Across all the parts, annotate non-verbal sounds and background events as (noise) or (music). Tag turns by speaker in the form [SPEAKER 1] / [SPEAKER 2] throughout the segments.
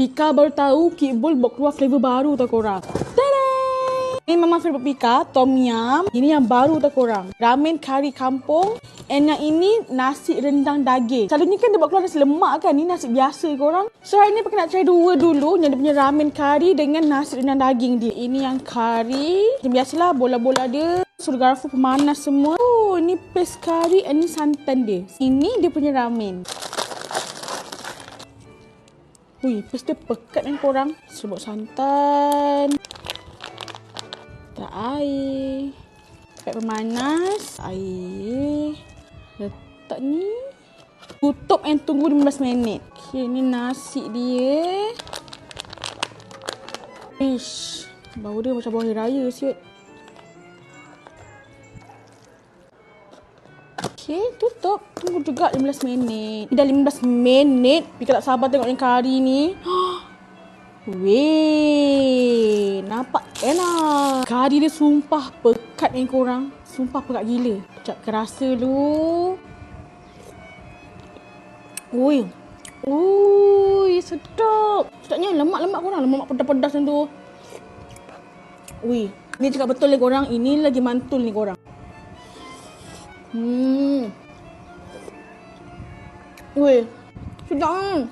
[SPEAKER 1] Pika baru tahu Kikbul buat keluar flavor baru tau korang. Tadang! Ini memang favourite Pika, Tom Yum. Ini yang baru tau korang. Ramen kari kampung. And yang ini nasi rendang daging. Selalunya kan dia buat keluar nasi lemak kan. Ini nasi biasa korang. So hari ni pakai nak try dua dulu. Yang dia punya ramen kari dengan nasi rendang daging dia. Ini yang kari. Yang biasalah bola-bola dia. Suruh garfu pemanas semua. Oh, ini paste kari and ini santan dia. Ini dia punya ramen. Ui, paste dia pekat kan korang. Serbuk santan. Letak air. Pakai pemanas. Air. Letak ni. Tutup and tunggu 15 minit. Okay, ni nasi dia. Ish. Bau dia macam bau hari raya siut. Okay, tutup. Tunggu juga 15 minit. Dah 15 minit. Pika tak sabar tengok yang kari ni. (gasps) Weh, nampak enak. Kari dia sumpah pekat ni korang. Sumpah pekat gila. Sekejap kerasa dulu. Ui. Ui, sedap. Sedapnya lemak-lemak korang. Lemak pedas-pedas macam tu. Ui. Ni cakap betul ni korang. Ini lagi mantul ni korang. Hmm. Ui. Sedap kan?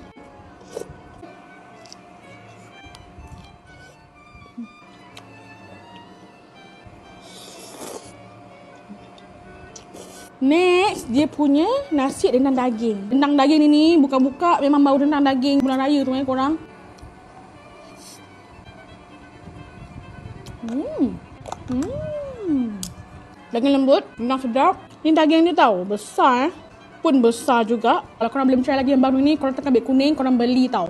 [SPEAKER 1] Next, dia punya nasi rendang daging. Rendang daging ni ni buka-buka memang bau rendang daging bulan raya tu eh korang. Hmm. Hmm. Daging lembut, rendang sedap. Ni daging ni tau, besar eh. Pun besar juga. Kalau korang belum try lagi yang baru ni, korang tekan beg kuning, korang beli tau.